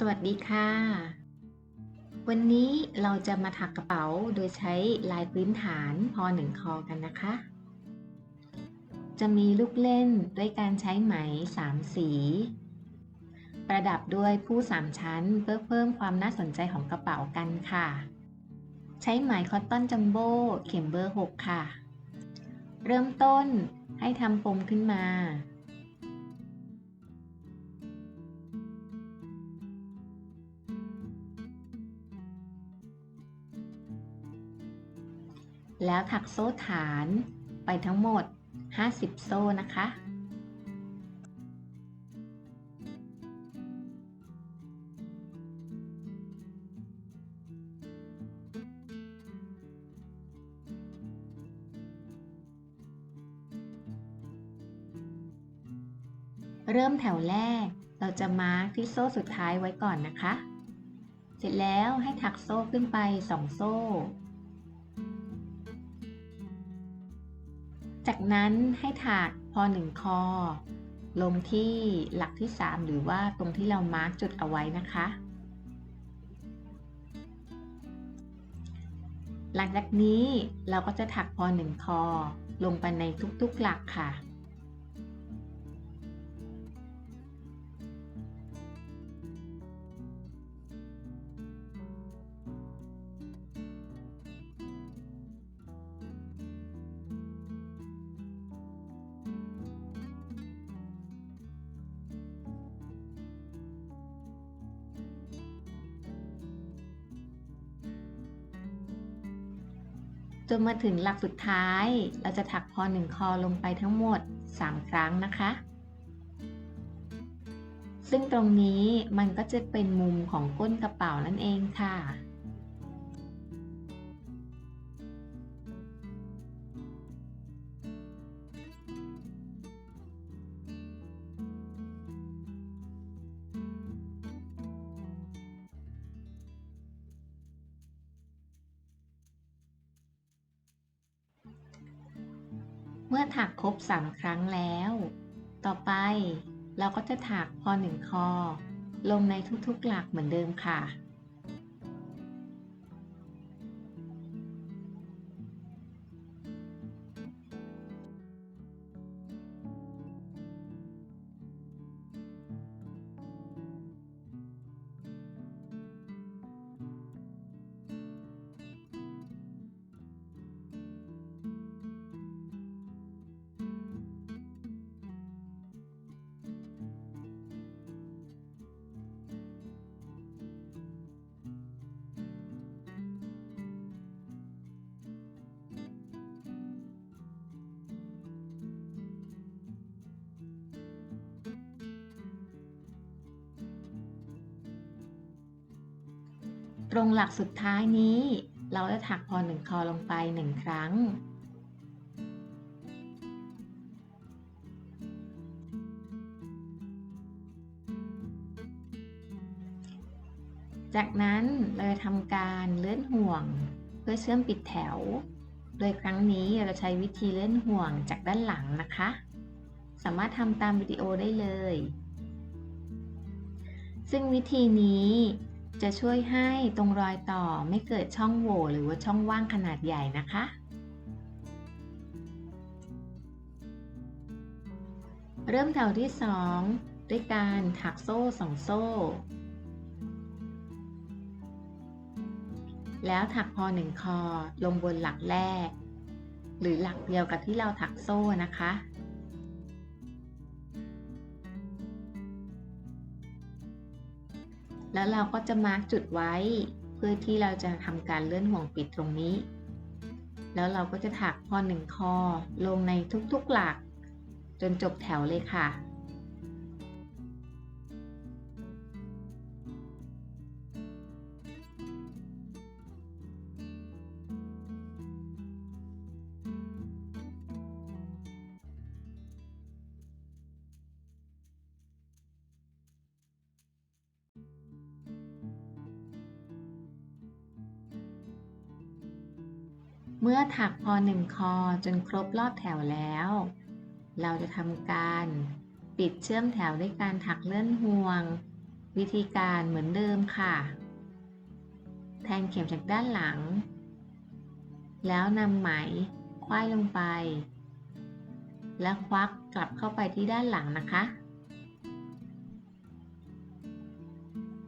สวัสดีค่ะ วันนี้เราจะมาถักกระเป๋าโดยใช้ลายพื้นฐานพอหนึ่งคอกันนะคะ จะมีลูกเล่นด้วยการใช้ไหม 3 สี ประดับด้วยผู้สามชั้นเพื่อเพิ่มความน่าสนใจของกระเป๋ากันค่ะ ใช้ไหมคอตตอนจัมโบ้เข็มเบอร์ 6 ค่ะ เริ่มต้นให้ทำปมขึ้นมา แล้วถักโซ่ฐานไปทั้งหมด 50 โซ่นะคะ เริ่มแถวแรกเราจะมาร์กที่โซ่สุดท้ายไว้ก่อนนะคะ เสร็จแล้วให้ถักโซ่ขึ้นไป 2 โซ่ จากนั้นให้ถักพอหนึ่งคอ ลงที่หลักที่ 3 หรือว่าตรงที่เรามาร์กจุดเอาไว้นะคะ หลังจากนี้เราก็จะถักพอหนึ่งคอ ลงไปในทุกๆหลักค่ะ จนมาถึงหลักสุดท้าย เราจะถักพอหนึ่งคอลงไปทั้งหมด 3 ครั้งนะคะ ซึ่งตรงนี้มันก็จะเป็นมุมของก้นกระเป๋านั่นเองค่ะ เมื่อถักครบ 3 ครั้งแล้ว ต่อไปเราก็จะถักพอหนึ่งคอ ลงในทุกๆหลักเหมือนเดิมค่ะ ตรงหลักสุดท้ายนี้ เราจะถักพอหนึ่งคอลงไปหนึ่งครั้ง จากนั้นเราจะทำการเลื่อนห่วงเพื่อเชื่อมปิดแถว โดยครั้งนี้เราใช้วิธีเลื่อนห่วงจากด้านหลังนะคะ สามารถทำตามวิดีโอได้เลย ซึ่งวิธีนี้ จะช่วยให้ตรงรอยต่อไม่เกิดช่องโหว่หรือว่าช่องว่างขนาดใหญ่นะคะ เริ่มแถวที่ 2 ด้วยการถักโซ่2โซ่ แล้วถักพอ1คอลงบนหลักแรก หรือหลักเดียวกับที่เราถักโซ่นะคะ แล้วเราก็จะมาร์กจุดไว้ เพื่อที่เราจะทำการเลื่อนห่วงปิดตรงนี้ แล้วเราก็จะถักพอหนึ่งคอลงในทุกๆหลัก จนจบแถวเลยค่ะ เมื่อถักพอหนึ่งคอจนครบรอบแถวแล้ว เราจะทำการปิดเชื่อมแถวด้วยการถักเลื่อนห่วง วิธีการเหมือนเดิมค่ะ แทงเข็มจากด้านหลัง แล้วนำไหมคว้ายลงไป และควักกลับเข้าไปที่ด้านหลังนะคะ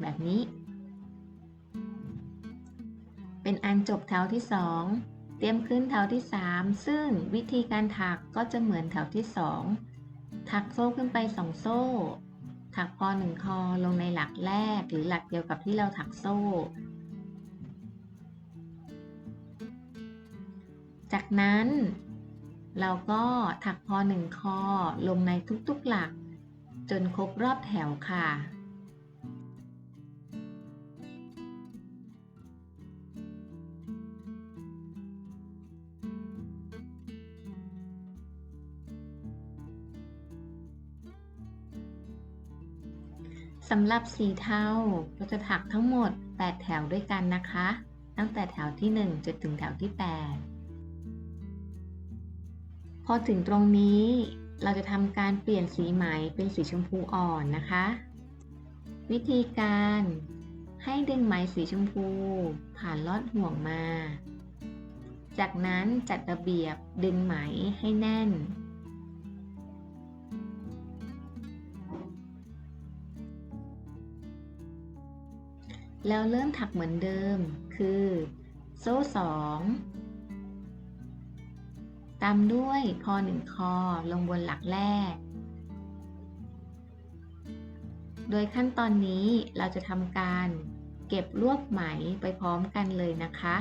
แบบนี้ เป็นอันจบแถวที่2 เตรียมขึ้นแถวที่ 3 ซึ่งวิธีการถักก็จะเหมือนแถวที่ 2 ถักโซ่ขึ้นไป 2 โซ่ ถักพอ1คอลงในหลักแรกหรือหลักเดียวกับที่เราถักโซ่ จากนั้น เราก็ถักพอ1คอลงในทุกๆหลัก จนครบรอบแถวค่ะ สำหรับสีเทาเราจะถักทั้งหมด 8 แถวด้วยกันนะคะ ตั้งแต่แถวที่ 1 จนถึงแถวที่ 8 พอถึงตรงนี้เราจะทำการเปลี่ยนสีไหมเป็นสีชมพูอ่อนนะคะ วิธีการให้ดึงไหมสีชมพู ผ่านลอดห่วงมา จากนั้นจัดระเบียบดึงไหมให้แน่น แล้วเริ่มถักเหมือนเดิม คือ โซ่สองตามด้วยคอหนึ่งคอลงบนหลักแรก โดยขั้นตอนนี้เราจะทำการเก็บรวบไหมไปพร้อมกันเลยนะคะ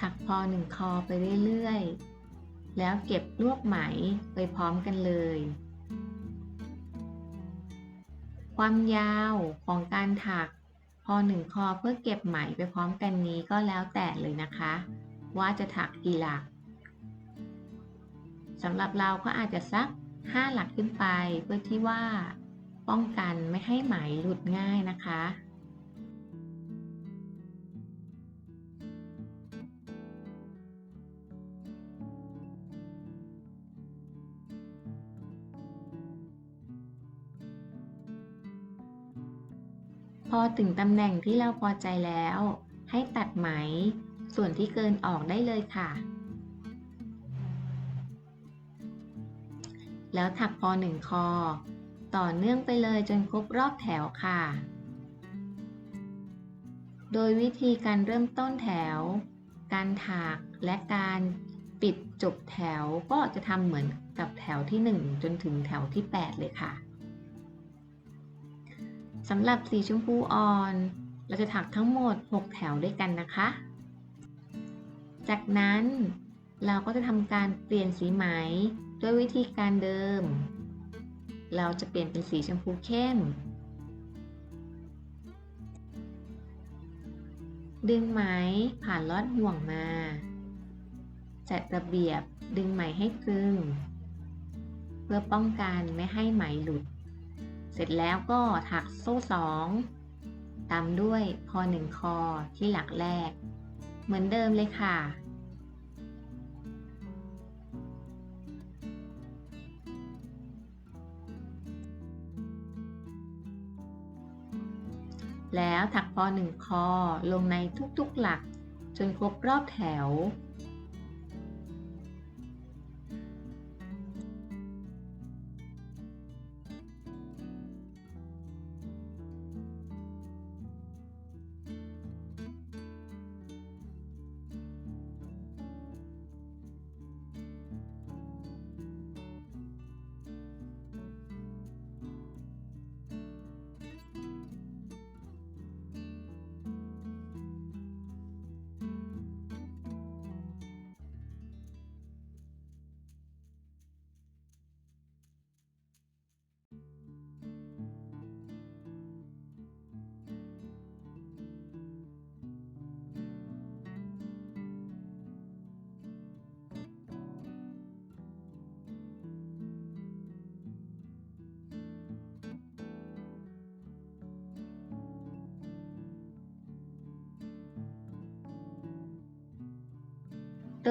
ถักพอหนึ่งคอไปเรื่อยๆ แล้วเก็บรวบไหมไปพร้อมกันเลย ความยาวของการถัก พอหนึ่งคอเพื่อเก็บไหมไปพร้อมกันนี้ก็แล้วแต่เลยนะคะ ว่าจะถักกี่หลักสำหรับเราก็อาจจะสัก 5 หลักขึ้นไปเพื่อที่ว่า ป้องกันไม่ให้ไหมหลุดง่ายนะคะ พอถึงตำแหน่งที่เราพอใจแล้ว ให้ตัดไหม ส่วนที่เกินออกได้เลยค่ะ แล้วถักพอหนึ่งคอ ต่อเนื่องไปเลยจนครบรอบแถวค่ะ โดยวิธีการเริ่มต้นแถว การถักและการปิดจบแถวก็จะทำเหมือนกับแถวที่ 1 จนถึงแถวที่ 8 เลยค่ะ สำหรับสีชมพูอ่อน เราจะถักทั้งหมด 6 แถวด้วยกันนะคะ จากนั้นเราก็จะทำการเปลี่ยนสีไหมด้วยวิธีการเดิม เราจะเปลี่ยนเป็นสีชมพูเข้ม ดึงไหมผ่านลอดห่วงมา จัดระเบียบดึงไหมให้ตึง เพื่อป้องกันไม่ให้ไหมหลุด เสร็จแล้วก็ถักโซ่สองตามด้วยพอหนึ่งคอที่หลักแรก เหมือนเดิมเลยค่ะ แล้วถักพอหนึ่งคอลงในทุกๆหลักจนครบรอบแถว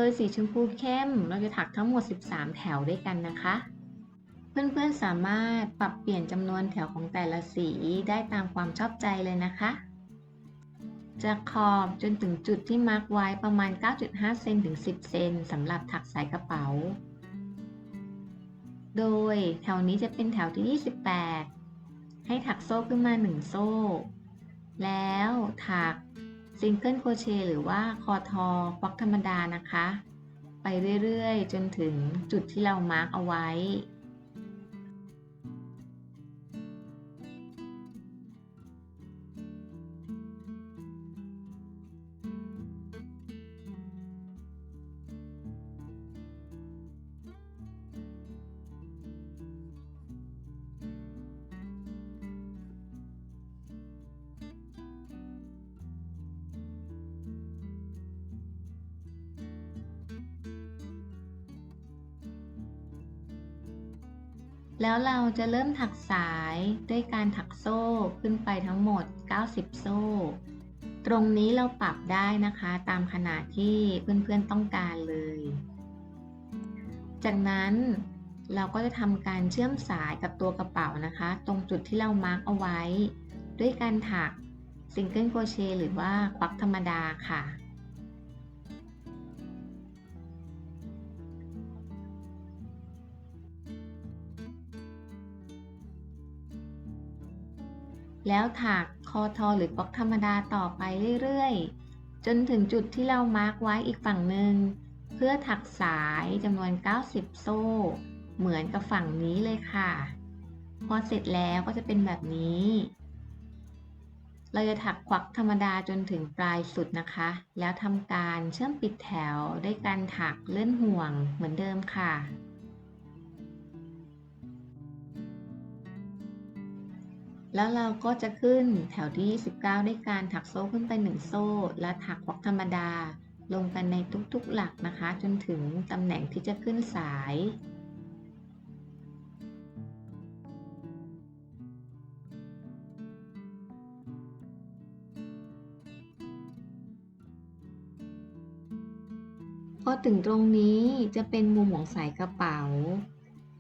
ยสีชมพูเข้ม เราจะถักทั้งหมด 13 แถวด้วยกันนะคะ เพื่อนๆสามารถปรับเปลี่ยนจำนวนแถวของแต่ละสีได้ตามความชอบใจเลยนะคะ จากขอบจนถึงจุดที่มาร์กไว้ประมาณ 9.5 เซนถึง 10 เซนสำหรับถักสายกระเป๋า โดยแถวนี้จะเป็นแถวที่ 28 ให้ถักโซ่ขึ้นมา 1 โซ่ แล้วถัก ซิงเกิลโคเชหรือว่าคอทอควักธรรมดานะคะ ไปเรื่อยๆ จนถึงจุดที่เรามาร์กเอาไว้ แล้วเราจะเริ่มถักสายด้วยการถักโซ่ขึ้นไปทั้งหมด 90 โซ่ ตรงนี้เราปรับได้นะคะตามขนาดที่เพื่อนๆต้องการเลย จากนั้นเราก็จะทำการเชื่อมสายกับตัวกระเป๋านะคะ ตรงจุดที่เรามาร์กเอาไว้ ด้วยการถักซิงเกิลโครเชต์หรือว่าควักธรรมดาค่ะ แล้วถักคอทอหรือปลอกธรรมดาต่อไปเรื่อยๆ จนถึงจุดที่เรามาร์กไว้อีกฝั่งหนึ่ง เพื่อถักสายจำนวน 90 โซ่ เหมือนกับฝั่งนี้เลยค่ะ พอเสร็จแล้วก็จะเป็นแบบนี้ เราจะถักควักธรรมดาจนถึงปลายสุดนะคะ แล้วทำการเชื่อมปิดแถวด้วยการถักเลื่อนห่วงเหมือนเดิมค่ะ แล้วเราก็จะขึ้นแถวที่ 29 ด้วยการถักโซ่ขึ้นไป 1 โซ่ และถักควักธรรมดา ลงกันในทุกๆหลักนะคะ จนถึงตำแหน่งที่จะขึ้นสาย พอถึงตรงนี้จะเป็นมุมของสายกระเป๋า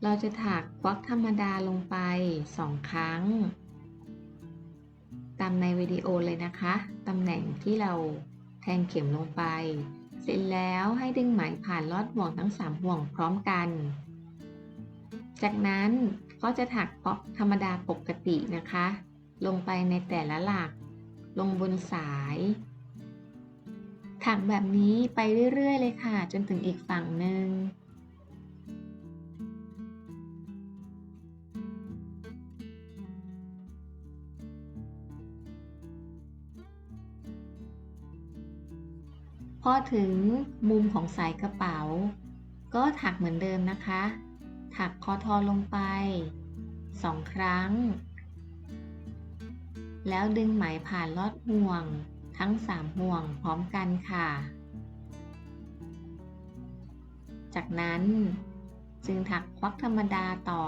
เราจะถักควักธรรมดาลงไป 2 ครั้ง ตามในวิดีโอเลยนะคะ ตำแหน่งที่เราแทงเข็มลงไป เสร็จแล้วให้ดึงไหมผ่านลอดห่วงทั้ง 3 ห่วงพร้อมกัน จากนั้นก็จะถักป๊อกธรรมดาปกตินะคะ ลงไปในแต่ละหลัก ลงบนสาย ถักแบบนี้ไปเรื่อย ๆ เลยค่ะ จนถึงอีกฝั่งหนึ่ง อถึงมุมของสายกระเป๋า ก็ถักเหมือนเดิมนะคะ ถักคอทอลงไป2ครั้ง แล้วดึงไหมผ่านลอดห่วงทั้ง3ห่วงพร้อมกันค่ะ จากนั้นจึงถักควักธรรมดาต่อ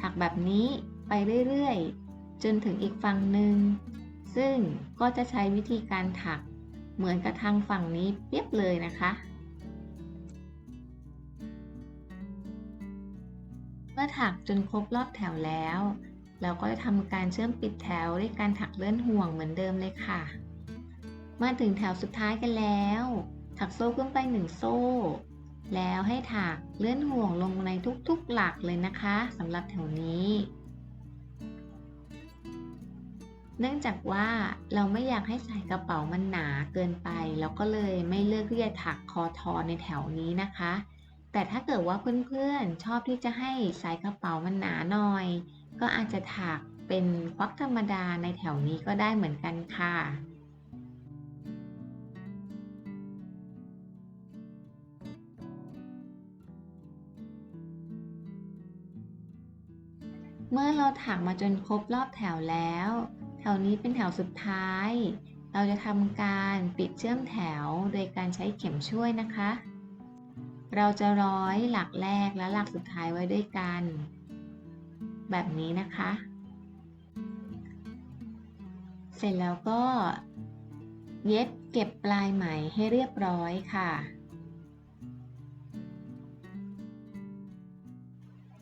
ถักแบบนี้ไปเรื่อยๆ จนถึงอีกฝั่งหนึ่ง ซึ่งก็จะใช้วิธีการถัก เหมือนกับทางฝั่งนี้เปียบเลยนะคะ เมื่อถักจนครบรอบแถวแล้ว เราก็จะทำการเชื่อมปิดแถวด้วยการถักเลื่อนห่วงเหมือนเดิมเลยค่ะ มาถึงแถวสุดท้ายกันแล้ว ถักโซ่ขึ้นไปหนึ่งโซ่ แล้วให้ถักเลื่อนห่วงลงในทุกๆหลักเลยนะคะสำหรับแถวนี้ เนื่องจากว่าเราไม่อยากให้สายกระเป๋ามันหนาเกินไป เราก็เลยไม่เลือกที่จะถักคอทอในแถวนี้นะคะ แต่ถ้าเกิดว่าเพื่อนๆชอบที่จะให้สายกระเป๋ามันหนาหน่อย ก็อาจจะถักเป็นควักธรรมดาในแถวนี้ก็ได้เหมือนกันค่ะเมื่อเราถักมาจนครบรอบแถวแล้ว แถวนี้เป็นแถวสุดท้าย เราจะทำการปิดเชื่อมแถวโดยการใช้เข็มช่วยนะคะ เราจะร้อยหลักแรกและหลักสุดท้ายไว้ด้วยกัน แบบนี้นะคะ เสร็จแล้วก็ เย็บเก็บปลายไหมให้เรียบร้อยค่ะ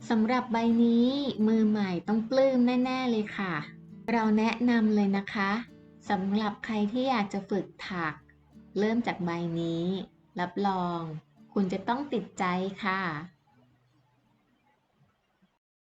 สำหรับใบนี้มือใหม่ต้องปลื้มแน่ ๆ เลยค่ะ เราแนะนำเลยนะคะสำหรับใครที่อยากจะฝึกถัก เริ่มจากใบนี้ รับรอง คุณจะต้องติดใจค่ะ